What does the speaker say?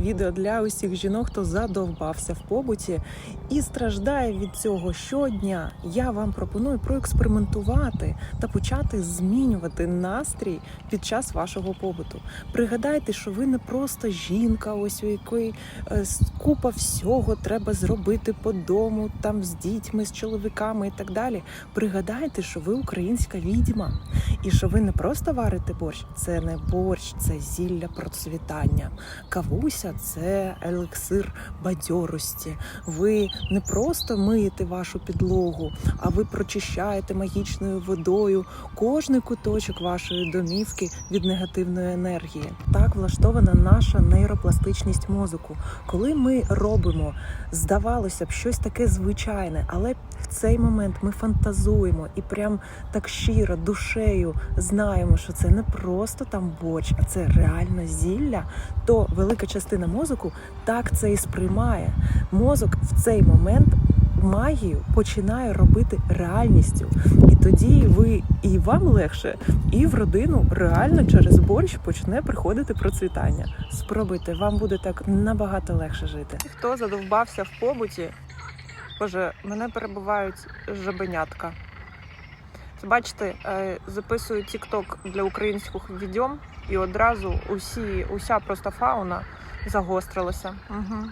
відео для усіх жінок, хто задовбався в побуті і страждає від цього щодня. Я вам пропоную проекспериментувати та почати змінювати настрій під час вашого побуту. Пригадайте, що ви не просто жінка, ось у якої е, купа всього треба зробити по дому, там з дітьми, з чоловіками і так далі. Пригадайте, що ви українська відьма, і що ви не просто варите борщ, це не борщ, це зілля процвітання. Кавуся це елексир бадьорості. Ви не просто миєте вашу підлогу, а ви прочищаєте магічною водою кожний куточок вашої домівки від негативної енергії. Так влаштована наша нейропластичність мозку. Коли ми робимо, здавалося б, щось таке звичайне, але в цей момент ми фантазуємо і прям так щиро душею знаємо, що це не просто там борщ, а це реально зілля, то велика частина мозку так це і сприймає. Мозок в цей момент магію починає робити реальністю. І тоді ви і вам легше, і в родину реально через борщ почне приходити процвітання. Спробуйте, вам буде так набагато легше жити. Хто задовбався в побуті? Боже, мене перебувають жабенятка. Бачите, е, записую TikTok для українських відьом, і одразу усі, уся просто фауна загострилася. Угу.